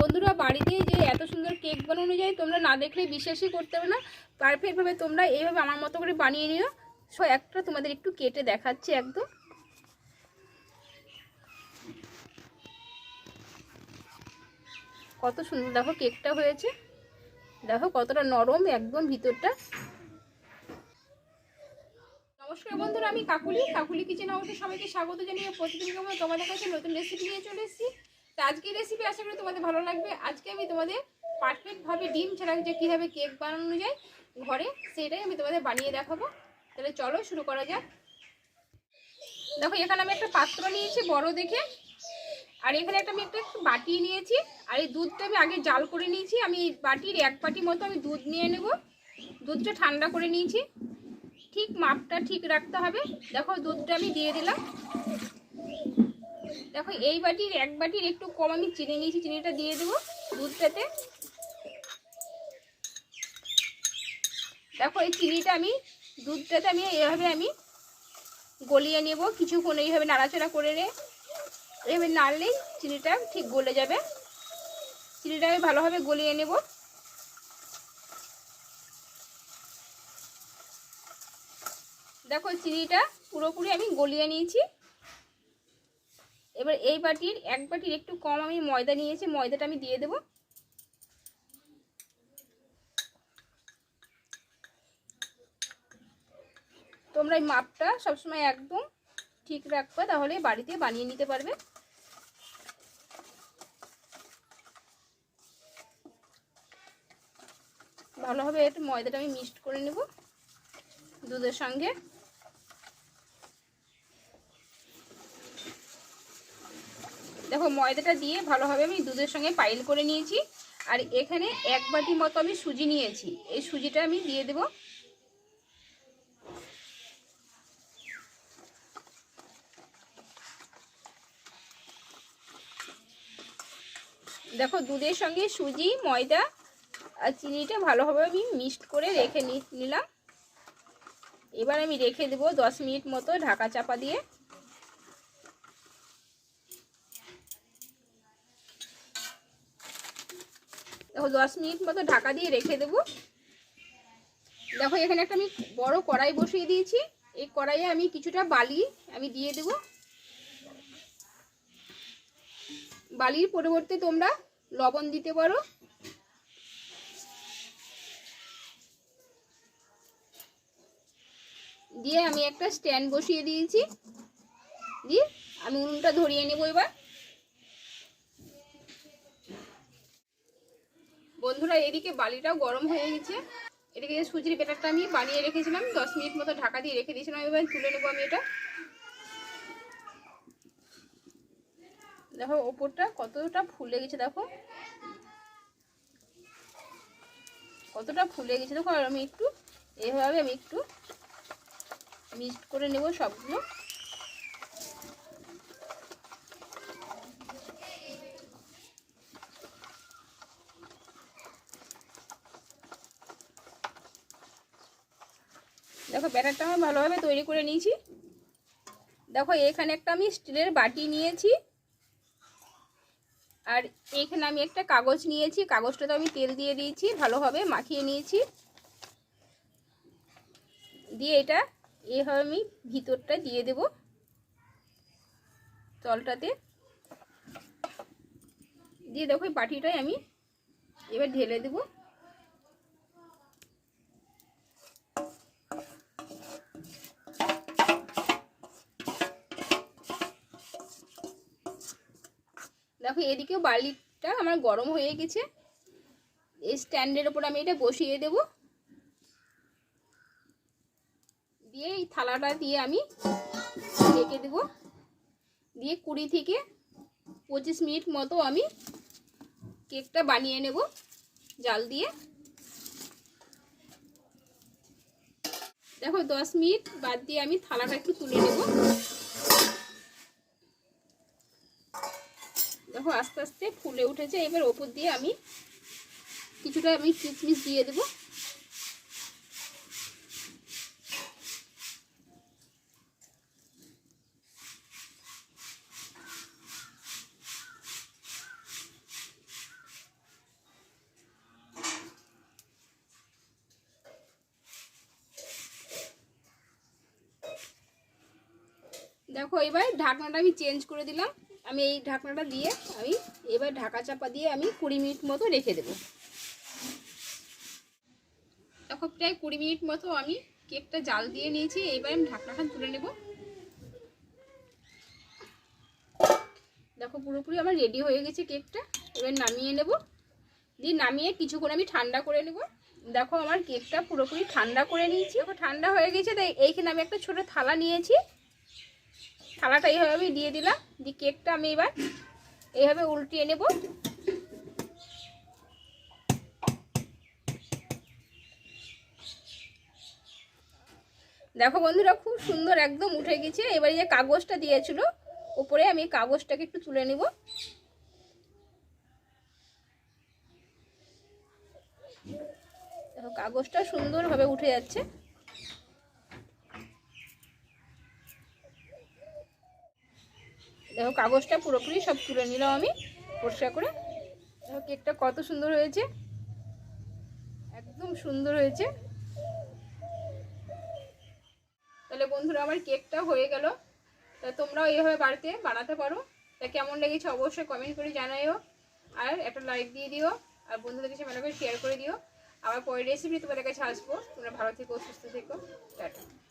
বন্ধুরা বাড়িতে যে এত সুন্দর কেক বানানো যায়, তোমরা না দেখলে বিশ্বাসই করতে হবে না। পারফেক্টভাবে তোমরা এইভাবে আমার মতো করে বানিয়ে নিও। সো, একটা তোমাদের একটু কেটে দেখাচ্ছি একদম। কত সুন্দর, দেখো কেকটা হয়েছে। দেখো কতটা নরম একদম ভিতরটা। নমস্কার বন্ধুরা, আমি কাকুলি। কাকুলি কিচেন হাউসে সবাইকে স্বাগত জানিয়ে প্রতিদিন তোমাদের কাছে নতুন রেসিপি নিয়ে চলে এসেছি। তো আজকের রেসিপি আশা করি তোমাদের ভালো লাগবে। আজকে আমি তোমাদের পারফেক্টভাবে ডিম ছাড়া যে কীভাবে কেক বানানো যায় ঘরে, সেটাই আমি তোমাদের বানিয়ে দেখাবো। তাহলে চলো শুরু করা যাক। দেখো, এখানে আমি একটা পাত্র নিয়েছি বড় দেখে। আর এখানে একটা আমি একটা বাটি নিয়েছি। আর এই দুধটা আমি আগে জাল করে নিয়েছি। আমি বাটির এক বাটি মতো আমি দুধ নিয়ে নেব। দুধটা ঠান্ডা করে নিয়েছি। ঠিক মাপটা ঠিক রাখতে হবে। দেখো, দুধটা আমি দিয়ে দিলাম। দেখো, এই বাটির এক বাটির একটু কম, আমি চিনি নিয়েছি, চিনিটা দিয়ে দেবো দুধটাতে। দেখো, এই চিনিটা আমি, দুধটাতে আমি এইভাবে আমি গলিয়ে নেব। কিছুক্ষণ এইভাবে নাড়াচাড়া করে রে এইভাবে নাড়লেই চিনিটা ঠিক গলে যাবে। চিনিটা আমি ভালোভাবে গলিয়ে নেব। দেখো, চিনিটা পুরোপুরি আমি গলিয়ে নিয়েছি। এবার এই বাটির, এক বাটির একটু কম আমি ময়দা নিয়েছি, ময়দাটা আমি দিয়ে দেব। তোমরা এই মাপটা সবসময় একদম ঠিক রাখবে, তাহলে বাড়িতে বানিয়ে নিতে পারবে। ভালোভাবে একটু ময়দাটা আমি মিক্সড করে নেব দুধের সঙ্গে। দেখো ময়দাটা দিয়ে ভালোভাবে আমি দুধের সঙ্গে পাইল করে নিয়েছি। আর এখানে এক বাটি মতো আমি সুজি নিয়েছি। এই সুজিটা আমি দিয়ে দেব। দেখো দুধের সঙ্গে সুজি, ময়দা আর চিনিটা ভালোভাবে আমি মিক্সড করে রেখে নিলাম। এবার আমি রেখে দেবো দশ মিনিট মতো ঢাকা চাপা দিয়ে। দশ মিনিট মতো ঢাকা দিয়ে রেখে দেব। দেখো এখানে একটা আমি বড় কড়াই বসিয়ে দিয়েছি। এই কড়াইয়ে আমি কিছুটা বালি আমি দিয়ে দেব। বালির পরিবর্তে তোমরা লবণ দিতে পারো। দিয়ে আমি একটা স্ট্যান্ড বসিয়ে দিয়েছি। দিয়ে আমি উনুনটা ধরিয়ে নেব এবার। বন্ধুরা, এদিকে বালিটাও গরম হয়ে গেছে। এদিকে যে সুজির বেটারটা আমি বানিয়ে রেখেছিলাম, দশ মিনিট মতো ঢাকা দিয়ে রেখে দিয়েছিলাম, এবার তুলে নেব আমি এটা। দেখো, ওপরটা কতটা ফুলে গেছে, দেখো। কতটা ফুলে গেছে, দেখো, আর আমি একটু, এভাবে আমি একটু মিক্সড করে নেব সবগুলো। দেখো ব্যাটারটা আমি ভালোভাবে তৈরি করে নিয়েছি। দেখো এখানে একটা আমি স্টিলের বাটি নিয়েছি। আর এখানে আমি একটা কাগজ নিয়েছি। কাগজটাতে আমি তেল দিয়ে দিয়েছি, ভালোভাবে মাখিয়ে নিয়েছি। দিয়ে এটা এভাবে আমি ভিতরটা দিয়ে দেব তলটাতে দিয়ে দেখো বাটিটাই আমি এবার ঢেলে দেবো। দেখো, এদিকেও বালিটা আমার গরম হয়ে গেছে। এই স্ট্যান্ডের ওপর আমি এটা বসিয়ে দেব। দিয়ে এই থালাটা দিয়ে আমি রেখে দেব। দিয়ে কুড়ি থেকে পঁচিশ মিনিট মতো আমি কেকটা বানিয়ে নেব জাল দিয়ে। দেখো, দশ মিনিট বাদ দিয়ে আমি থালাটা একটু তুলে নেব। দেখো আস্তে আস্তে ফুলে উঠেছে। এবার ওপর দিয়ে আমি কিছুটা আমি কিচমিচ দিয়ে দেব। দেখো এবার ঢাকনাটা আমি চেঞ্জ করে দিলাম। আমি এই ঢাকনাটা দিয়ে আমি এবার ঢাকা চাপা দিয়ে আমি কুড়ি মিনিট মতো রেখে দেবো। তখন প্রায় কুড়ি মিনিট মতো আমি কেকটা জাল দিয়ে নিয়েছি এইবার আমি ঢাকনাটা তুলে নেব। দেখো, পুরোপুরি আমার রেডি হয়ে গেছে কেকটা। এবার নামিয়ে নেব। দিয়ে নামিয়ে কিছুক্ষণ আমি ঠান্ডা করে নেব। দেখো, আমার কেকটা পুরোপুরি ঠান্ডা করে নিয়েছি। ঠান্ডা হয়ে গেছে, তাই এইখানে আমি একটা ছোট থালা নিয়েছি। থালাটা এইভাবে দিয়ে দিলাম, দিয়ে কেকটা আমি এবার এইভাবে উল্টিয়ে নেব। দেখো বন্ধুরা, খুব সুন্দর একদম উঠে গেছে। এবার যে কাগজটা দিয়েছিল উপরে আমি কাগজটাকে একটু তুলে নিব। দেখো, কাগজটা সুন্দরভাবে উঠে যাচ্ছে। দেখো, কাগজটা পুরোপুরি সব তুলে নিলাম আমি, পরিষ্কার করে। দেখো, কেকটা কত সুন্দর হয়েছে। একদম সুন্দর হয়েছে। তাহলে বন্ধুরা, আমার কেকটা হয়ে গেল। তা তোমরাও এইভাবে বাড়িতে বানাতে পারো। তা কেমন লেগেছে অবশ্যই কমেন্ট করে জানাইও। আর একটা লাইক দিয়ে দিও। আর বন্ধুদের কাছে ভালো করে শেয়ার করে দিও। আবার পরের রেসিপি তোমাদের কাছে আসব। তোমরা ভালো থেকো, সুস্থ থেকো। টাটা।